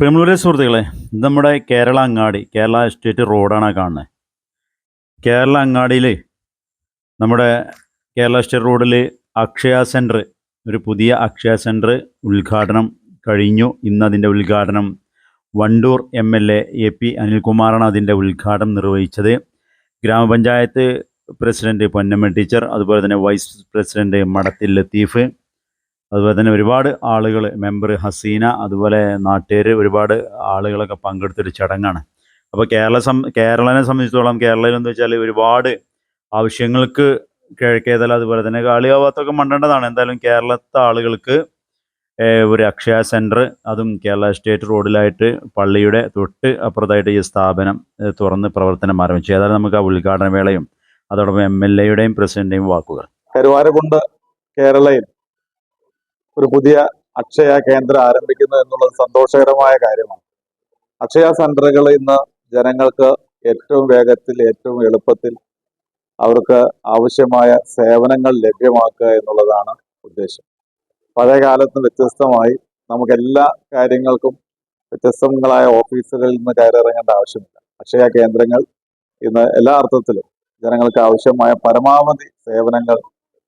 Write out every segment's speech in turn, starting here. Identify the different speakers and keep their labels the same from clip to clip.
Speaker 1: പ്രിയമുള്ള സുഹൃത്തുക്കളെ നമ്മുടെ കേരള അങ്ങാടി കേരള എസ്റ്റേറ്റ് റോഡാണ് കാണുന്നത് കേരള അങ്ങാടിയിൽ നമ്മുടെ കേരള എസ്റ്റേറ്റ് റോഡിൽ അക്ഷയ സെന്റർ ഒരു പുതിയ അക്ഷയ സെന്റർ ഉദ്ഘാടനം കഴിഞ്ഞു. ഇന്ന് അതിന്റെ ഉദ്ഘാടനം Wandoor M L A A P അനിൽകുമാറാണ് അതിന്റെ ഉദ്ഘാടനം നിർവഹിച്ചത്. ഗ്രാമപഞ്ചായത്ത് പ്രസിഡന്റ് പൊന്നമ്മ ടീച്ചർ അതുപോലെ തന്നെ വൈസ് പ്രസിഡന്റ് മടത്തിൽ ലത്തീഫ് അതുപോലെ തന്നെ ഒരുപാട് ആളുകൾ മെമ്പർ ഹസീന അതുപോലെ നാട്ടുകാർ ഒരുപാട് ആളുകളൊക്കെ പങ്കെടുത്തൊരു ചടങ്ങാണ്. അപ്പോൾ കേരള സം കേരളനെ സംബന്ധിച്ചിടത്തോളം കേരളയിൽ എന്ന് വെച്ചാൽ ഒരുപാട് ആവശ്യങ്ങൾക്ക് കിഴക്കേതല അതുപോലെ തന്നെ കാളിയാവാത്തൊക്കെ മണ്ടേണ്ടതാണ്. എന്തായാലും കേരളത്തെ ആളുകൾക്ക് ഒരു അക്ഷയ സെന്റർ അതും കേരള സ്റ്റേറ്റ് റോഡിലായിട്ട് പള്ളിയുടെ തൊട്ട് അപ്പുറത്തായിട്ട് ഈ സ്ഥാപനം തുറന്ന് പ്രവർത്തനം ആരംഭിച്ചു. ഏതായാലും നമുക്ക് ആ ഉദ്ഘാടന വേളയും അതോടൊപ്പം എം എൽ എയുടെയും പ്രസിഡന്റിന്റെയും വാക്കുകൾ.
Speaker 2: കരുവാരകുണ്ട് കേരളയിൽ. ഒരു പുതിയ അക്ഷയ കേന്ദ്രം ആരംഭിക്കുന്നത് എന്നുള്ളത് സന്തോഷകരമായ കാര്യമാണ്. അക്ഷയ സെന്ററുകൾ ഇന്ന് ജനങ്ങൾക്ക് ഏറ്റവും വേഗത്തിൽ ഏറ്റവും എളുപ്പത്തിൽ അവർക്ക് ആവശ്യമായ സേവനങ്ങൾ ലഭ്യമാക്കുക എന്നുള്ളതാണ് ഉദ്ദേശം. പഴയ കാലത്ത് വ്യത്യസ്തമായി നമുക്ക് എല്ലാ കാര്യങ്ങൾക്കും വ്യത്യസ്തങ്ങളായ ഓഫീസുകളിൽ നിന്ന് കയറിറങ്ങേണ്ട ആവശ്യമില്ല. അക്ഷയ കേന്ദ്രങ്ങൾ ഇന്ന് എല്ലാ അർത്ഥത്തിലും ജനങ്ങൾക്ക് ആവശ്യമായ പരമാവധി സേവനങ്ങൾ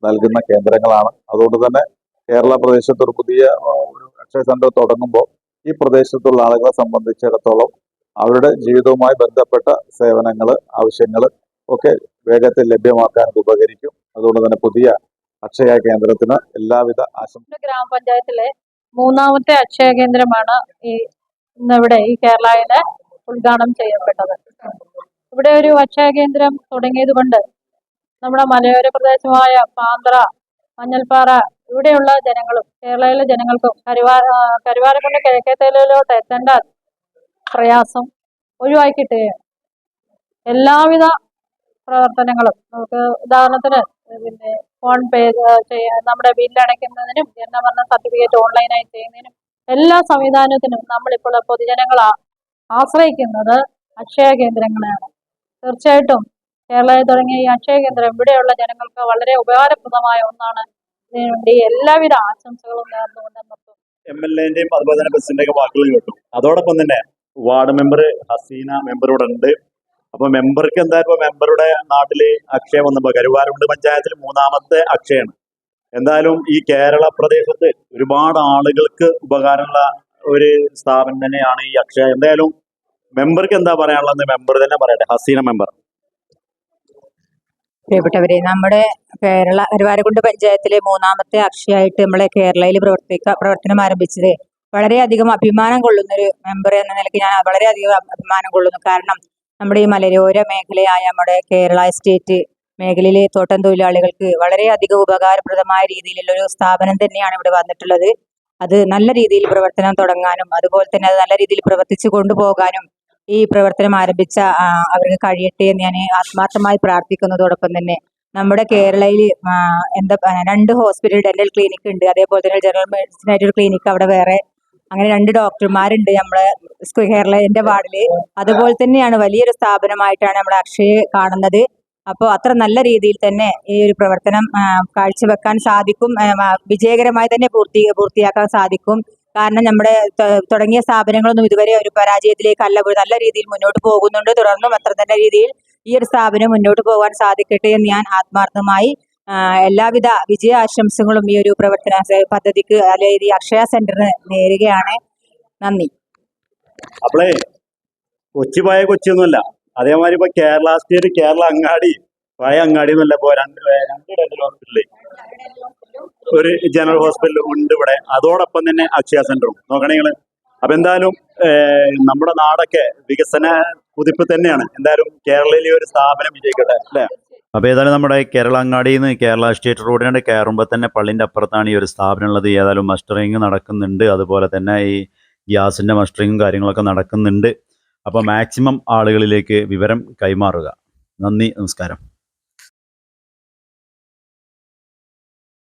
Speaker 2: നൽകുന്ന കേന്ദ്രങ്ങളാണ്. അതുകൊണ്ട് തന്നെ കേരള പ്രദേശത്ത് ഒരു പുതിയ ഒരു അക്ഷയ സെന്റർ തുടങ്ങുമ്പോൾ ഈ പ്രദേശത്തുള്ള ആളുകളെ സംബന്ധിച്ചിടത്തോളം അവരുടെ ജീവിതവുമായി ബന്ധപ്പെട്ട സേവനങ്ങൾ ആവശ്യങ്ങൾ ഒക്കെ വേഗത്തിൽ ലഭ്യമാക്കാൻ ഉപകരിക്കും. അതുകൊണ്ട് തന്നെ പുതിയ അക്ഷയ കേന്ദ്രത്തിന് എല്ലാവിധ ആശംസ
Speaker 3: ഗ്രാമപഞ്ചായത്തിലെ മൂന്നാമത്തെ അക്ഷയ കേന്ദ്രമാണ് ഈ ഇന്നിവിടെ ഈ കേരളയിൽ ഉദ്ഘാടനം ചെയ്യപ്പെട്ടത്. ഇവിടെ ഒരു അക്ഷയ കേന്ദ്രം തുടങ്ങിയത് കൊണ്ട് നമ്മുടെ മലയോര പ്രദേശമായ പാന്ത്ര മഞ്ഞൾപ്പാറ ഇവിടെയുള്ള ജനങ്ങളും കേരളയിലെ ജനങ്ങൾക്കും കരുവാ കരുവാരക്കുണ്ട് കിഴക്കേത്തലയിലോട്ട് എത്തേണ്ട പ്രയാസം ഒഴിവാക്കി കിട്ടുകയാണ്. എല്ലാവിധ പ്രവർത്തനങ്ങളും നമുക്ക് ഉദാഹരണത്തിന് പിന്നെ ഫോൺ പേ ചെയ്യാൻ നമ്മുടെ ബില്ല് അടയ്ക്കുന്നതിനും പറഞ്ഞ സർട്ടിഫിക്കറ്റ് ഓൺലൈനായി ചെയ്യുന്നതിനും എല്ലാ സംവിധാനത്തിനും നമ്മളിപ്പോൾ പൊതുജനങ്ങൾ ആശ്രയിക്കുന്നത് അക്ഷയ കേന്ദ്രങ്ങളെയാണ്. തീർച്ചയായിട്ടും കേരളയിൽ തുടങ്ങിയ ഈ അക്ഷയ കേന്ദ്രം ഇവിടെയുള്ള ജനങ്ങൾക്ക് വളരെ ഉപകാരപ്രദമായ ഒന്നാണ് എല്ലാവിധ ആശംസകളും
Speaker 1: അതുപോലെ വാക്കുകൾ കേട്ടു. അതോടൊപ്പം തന്നെ വാർഡ് മെമ്പർ ഹസീന മെമ്പർ ഉണ്ട് അപ്പൊ മെമ്പർക്ക് എന്തായാലും മെമ്പറുടെ നാട്ടിൽ അക്ഷയ വന്നപ്പോ കരുവാരുണ്ട് പഞ്ചായത്തിൽ മൂന്നാമത്തെ അക്ഷയാണ്. എന്തായാലും ഈ കേരള പ്രദേശത്ത് ഒരുപാട് ആളുകൾക്ക് ഉപകാരമുള്ള ഒരു സ്ഥാപനം തന്നെയാണ് ഈ അക്ഷയ. എന്തായാലും മെമ്പർക്ക് എന്താ പറയാനുള്ളത് മെമ്പർ തന്നെ പറയട്ടെ. ഹസീന മെമ്പർ.
Speaker 4: പ്രിയപ്പെട്ടവരെ നമ്മുടെ കേരള കരുവാരക്കുണ്ട് പഞ്ചായത്തിലെ മൂന്നാമത്തെ അക്ഷയായിട്ട് നമ്മളെ കേരളയിൽ പ്രവർത്തിക്ക പ്രവർത്തനം ആരംഭിച്ചത് വളരെയധികം അഭിമാനം കൊള്ളുന്ന ഒരു മെമ്പർ എന്ന നിലയ്ക്ക് ഞാൻ വളരെയധികം അഭി- അഭിമാനം കൊള്ളുന്നു. കാരണം നമ്മുടെ ഈ മലയോര മേഖലയായ നമ്മുടെ കേരള എസ്റ്റേറ്റ് മേഖലയിലെ തോട്ടം തൊഴിലാളികൾക്ക് വളരെയധികം ഉപകാരപ്രദമായ രീതിയിലുള്ള ഒരു സ്ഥാപനം തന്നെയാണ് ഇവിടെ വന്നിട്ടുള്ളത്. അത് നല്ല രീതിയിൽ പ്രവർത്തനം തുടങ്ങാനും അതുപോലെ തന്നെ അത് നല്ല രീതിയിൽ പ്രവർത്തിച്ചു കൊണ്ടുപോകാനും ഈ പ്രവർത്തനം ആരംഭിച്ച അവർക്ക് കഴിയട്ടെ എന്ന് ഞാൻ ആത്മാർത്ഥമായി പ്രാർത്ഥിക്കുന്നതോടൊപ്പം തന്നെ നമ്മുടെ കേരളയിൽ എന്താ രണ്ട് ഹോസ്പിറ്റൽ ഡെന്റൽ ക്ലിനിക് ഉണ്ട്. അതേപോലെ തന്നെ ജനറൽ മെഡിസിൻ ഒരു ക്ലിനിക് അവിടെ വേറെ അങ്ങനെ രണ്ട് ഡോക്ടർമാരുണ്ട് നമ്മുടെ കേരള എന്റെ വാർഡിൽ. അതുപോലെ തന്നെയാണ് വലിയൊരു സ്ഥാപനമായിട്ടാണ് നമ്മുടെ അക്ഷയെ കാണുന്നത്. അപ്പോൾ അത്ര നല്ല രീതിയിൽ തന്നെ ഈ ഒരു പ്രവർത്തനം കാഴ്ചവെക്കാൻ സാധിക്കും വിജയകരമായി തന്നെ പൂർത്തി പൂർത്തിയാക്കാൻ സാധിക്കും. കാരണം നമ്മുടെ തുടങ്ങിയ സ്ഥാപനങ്ങളൊന്നും ഇതുവരെ ഒരു പരാജയത്തിലേക്കല്ല നല്ല രീതിയിൽ മുന്നോട്ട് പോകുന്നുണ്ട്. തുടർന്നും അത്ര തന്നെ രീതിയിൽ ഈ ഒരു സ്ഥാപനം മുന്നോട്ട് പോകാൻ സാധിക്കട്ടെ എന്ന് ഞാൻ ആത്മാർത്ഥമായി എല്ലാവിധ വിജയ ആശംസകളും ഈ ഒരു പ്രവർത്തന പദ്ധതിക്ക് അല്ലെങ്കിൽ ഈ അക്ഷയ സെന്ററിന് നേരുകയാണ്. നന്ദി.
Speaker 1: അപ്പളേ കൊച്ചി പോയ കൊച്ചിയൊന്നുമല്ല. അതേമാതിരി ഇപ്പൊ കേരള സ്റ്റേറ്റ് കേരള അങ്ങാടി പഴയ അങ്ങാടി എന്നല്ല ഇപ്പൊ രണ്ട് രണ്ട് ഡെന്റൽ ഹോസ്പിറ്റൽ ഒരു ജനറൽ ഹോസ്പിറ്റൽ ഉണ്ട് ഇവിടെ. അതോടൊപ്പം തന്നെ അക്ഷയ സെന്ററും. നോക്കണേ നിങ്ങൾ അപ്പൊ എന്തായാലും നമ്മുടെ നാടൊക്കെ വികസന കുതിപ്പ് തന്നെയാണ്. എന്തായാലും കേരളയിലെ ഒരു സ്ഥാപനം വിജയിക്കട്ടെ അല്ലേ? അപ്പോൾ ഏതായാലും നമ്മുടെ കേരള അങ്ങാടിയിൽ നിന്ന് കേരള സ്റ്റേറ്റ് റോഡിനോട് കയറുമ്പോൾ തന്നെ പള്ളിന്റെ അപ്പുറത്താണ് ഈ ഒരു സ്ഥാപനം ഉള്ളത്. ഏതായാലും മസ്റ്ററിങ് നടക്കുന്നുണ്ട്. അതുപോലെ തന്നെ ഈ ഗ്യാസിന്റെ മസ്റ്ററിങ്ങും കാര്യങ്ങളൊക്കെ നടക്കുന്നുണ്ട്. അപ്പോൾ മാക്സിമം ആളുകളിലേക്ക് വിവരം കൈമാറുക. നന്ദി നമസ്കാരം.